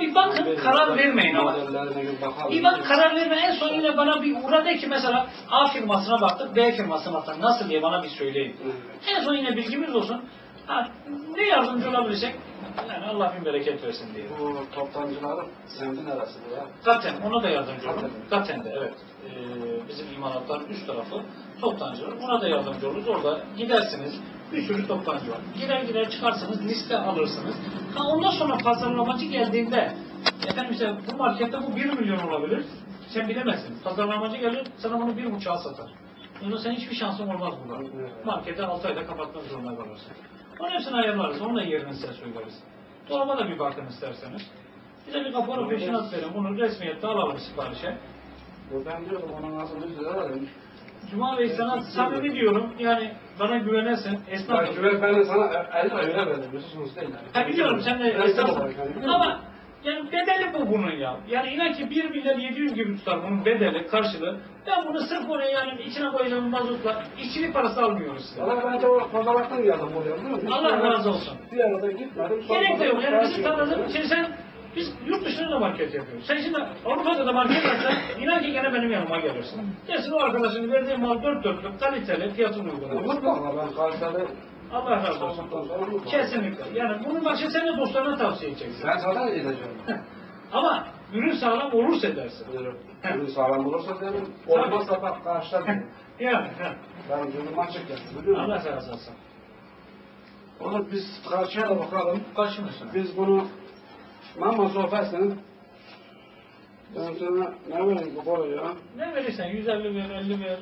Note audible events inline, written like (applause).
bir bakın karar vermeyin ama. Bir bak karar verme en son yine bana bir uğra de ki mesela A firmasına baktık B firmasına baktık nasıl diye bana bir söyleyin. En son yine bilgimiz olsun. Ha, ne yardımcı olabilirsek yani Allah bin bereket versin diye. Bu toptancıların semti neresi bu ya? Zaten ona da yardımcı olun. Zaten. De evet. Ee, bizim imalatların üst tarafı toptancılar. Ona da yardımcı oluruz. Orada gidersiniz. Bir sürü toptancı var. Girer girer çıkarsınız, liste alırsınız. Ha ondan sonra pazarlamacı geldiğinde efendim işte bu markette bu 1 milyon olabilir. Sen bilemezsin. Pazarlamacı gelir sana bunu bir buçuğa satar. Onun senin hiçbir şansın olmaz. Evet. Markete 6 ayda kapatmak zorunda kalırsın. Onun hepsini ayarlarız. Onun da yerini size söyleriz. Dolaba da bir bakın isterseniz. Bize bir kapora peşinat verin. Bunu resmiyette alalım siparişe. Ben diyorum onun nasıl bir demiş. Cuma Bey sana samimi diyorum. Yani bana güvenesin. Ya Esnaf. güven ben de sana 50 lira öyle verdim. Biliyorsunuz değil yani. Ha biliyorum sen de Esnaf esnafsın. olarak yani, biliyorum. Ama yani bedeli bu bunun ya. Yani inan ki 1 milyar 700 gibi tutar bunun bedeli, karşılığı. Ben bunu sırf oraya yani içine koyacağım mazotla işçilik parası almıyoruz size. Valla ben de o pazarlıktan geldim buraya biliyor musun? Allah razı olsun. Bir arada gitmedim. Gerek de yok. Yani pazarlıktan bizi geldim. tanıdın. Şimdi sen biz yurt dışında da market yapıyoruz. Sen şimdi Avrupa'da da market yapsan inan ki gene benim yanıma gelirsin. Gelsin o arkadaşın verdiği mal dört dörtlük kaliteli fiyatını uygular. Ben Kayseri Allah razı olsun. Kesinlikle. Yani bunu başka sen de dostlarına tavsiye edeceksin. ben zaten edeceğim. (laughs) Ama ürün sağlam olursa edersin. Ürün sağlam olursa derim. Olmazsa bak karşılar derim. (laughs) Yani. Ben gözüm açık yani. Biliyor musun? Allah razı olsun. Onu biz karşıya da bakalım. Üstüne. Biz bunu Mama sohbetsin. Ben sana ne vereyim bu boyu ya? Ne verirsen 150 ver, 50 ver.